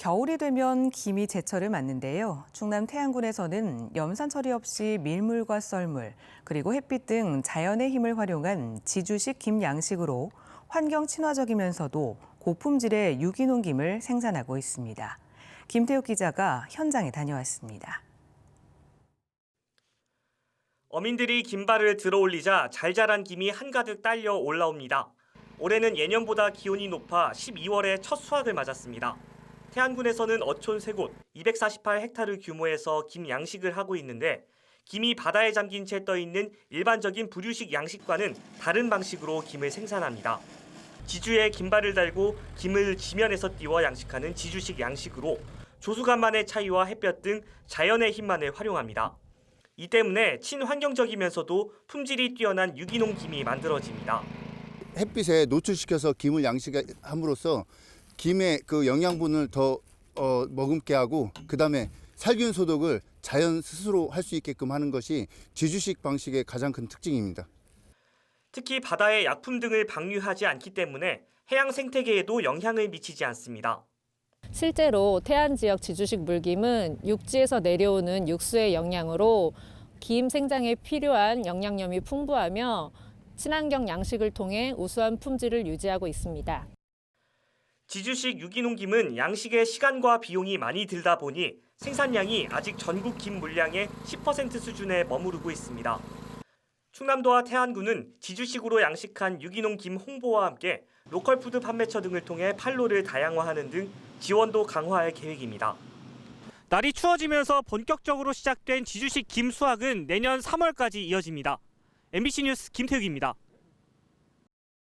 겨울이 되면 김이 제철을 맞는데요. 충남 태안군에서는 염산 처리 없이 밀물과 썰물, 그리고 햇빛 등 자연의 힘을 활용한 지주식 김 양식으로 환경 친화적이면서도 고품질의 유기농 김을 생산하고 있습니다. 김태욱 기자가 현장에 다녀왔습니다. 어민들이 김발을 들어올리자 잘 자란 김이 한가득 딸려 올라옵니다. 올해는 예년보다 기온이 높아 12월에 첫 수확을 맞았습니다. 태안군에서는 어촌 3곳 248헥타르 규모에서 김 양식을 하고 있는데 김이 바다에 잠긴 채 떠 있는 일반적인 부류식 양식과는 다른 방식으로 김을 생산합니다. 지주에 김발을 달고 김을 지면에서 띄워 양식하는 지주식 양식으로 조수간만의 차이와 햇볕 등 자연의 힘만을 활용합니다. 이 때문에 친환경적이면서도 품질이 뛰어난 유기농 김이 만들어집니다. 햇빛에 노출시켜서 김을 양식함으로써 김의 그 영양분을 더 어, 머금게 하고 그 다음에 살균 소독을 자연 스스로 할 수 있게끔 하는 것이 지주식 방식의 가장 큰 특징입니다. 특히 바다에 약품 등을 방류하지 않기 때문에 해양 생태계에도 영향을 미치지 않습니다. 실제로 태안 지역 지주식 물김은 육지에서 내려오는 육수의 영양으로 김 생장에 필요한 영양염이 풍부하며 친환경 양식을 통해 우수한 품질을 유지하고 있습니다. 지주식 유기농 김은 양식의 시간과 비용이 많이 들다 보니 생산량이 아직 전국 김 물량의 10% 수준에 머무르고 있습니다. 충남도와 태안군은 지주식으로 양식한 유기농 김 홍보와 함께 로컬 푸드 판매처 등을 통해 판로를 다양화하는 등 지원도 강화할 계획입니다. 날이 추워지면서 본격적으로 시작된 지주식 김 수확은 내년 3월까지 이어집니다. MBC 뉴스 김태욱입니다.